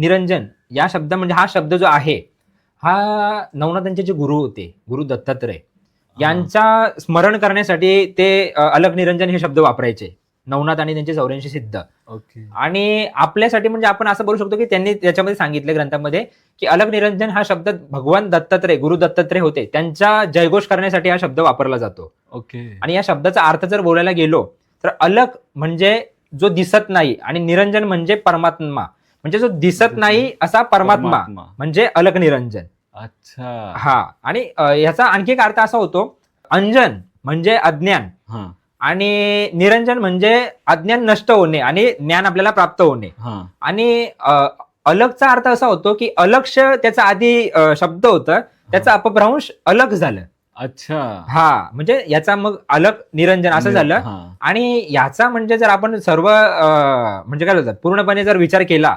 निरंजन या शब्द म्हणजे हा शब्द जो आहे हा नवनाथांचे जे गुरु होते गुरु दत्तात्रय यांचा स्मरण करण्यासाठी ते अलग निरंजन हे शब्द वापरायचे. नवनाथ आणि त्यांचे चौऱ्याऐंशी सिद्ध. ओके. आणि आपल्यासाठी म्हणजे आपण असं बोलू शकतो की त्यांनी त्याच्यामध्ये सांगितलं ग्रंथामध्ये की अलग निरंजन हा शब्द भगवान दत्तात्रय गुरु दत्तात्रय होते. त्यांचा जयघोष करण्यासाठी हा शब्द वापरला जातो. ओके. आणि या शब्दाचा अर्थ जर बोलायला गेलो तर अलग म्हणजे जो दिसत नाही आणि निरंजन म्हणजे परमात्मा. म्हणजे जो दिसत नाही असा परमात्मा. म्हणजे अलग निरंजन. अच्छा. हा आणि याचा आणखी एक अर्थ असा होतो अंजन म्हणजे अज्ञान. आणि निरंजन म्हणजे अज्ञान नष्ट होणे आणि ज्ञान आपल्याला प्राप्त होणे. आणि अलगचा अर्थ असा होतो की अलक्ष त्याचा आधी शब्द होतं त्याचा अपभ्रंश अलग झालं. अच्छा. हा म्हणजे याचा मग अलग निरंजन असं झालं. आणि याचा म्हणजे जर आपण सर्व म्हणजे काय बोलतात पूर्णपणे जर विचार केला